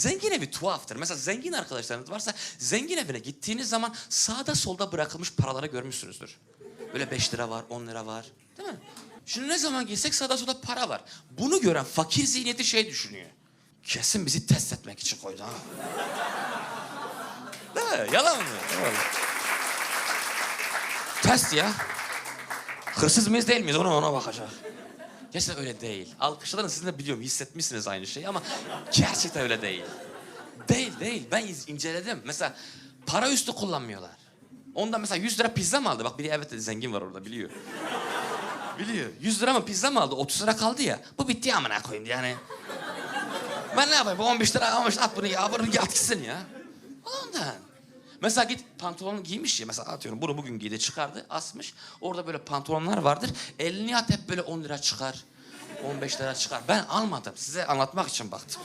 Zengin evi tuhaftır. Mesela zengin arkadaşlarınız varsa zengin evine gittiğiniz zaman sağda solda bırakılmış paraları görmüşsünüzdür. Böyle 5 lira var, 10 lira var. Değil mi? Şimdi ne zaman gitsek sağda solda para var. Bunu gören fakir zihniyeti şey düşünüyor. Kesin bizi test etmek için koydu ha. Değil mi? Yalan mı? Öyle. Test ya. Hırsız mıyız değil miyiz ona ona bakacak. Gerçekten öyle değil. Alkışların sizin de biliyorum hissetmişsiniz aynı şeyi ama gerçekten öyle değil. Değil değil. Ben inceledim. Mesela para üstü kullanmıyorlar. Ondan mesela 100 lira pizza mı aldı? Bak biri evet dedi zengin var orada biliyor. Biliyor. 100 lira mı pizza mı aldı? 30 lira kaldı ya. Bu bitti amına koyayım yani. Ben ne yapayım? Bu 15 lira almış at bunu ya. Bunu yat gitsin ya. Ondan. Mesela git pantolon giymiş ya. Mesela atıyorum bunu bugün giydi çıkardı asmış. Orada böyle pantolonlar vardır. Elini at hep böyle 10 lira çıkar. 15 lira çıkar. Ben almadım. Size anlatmak için baktım.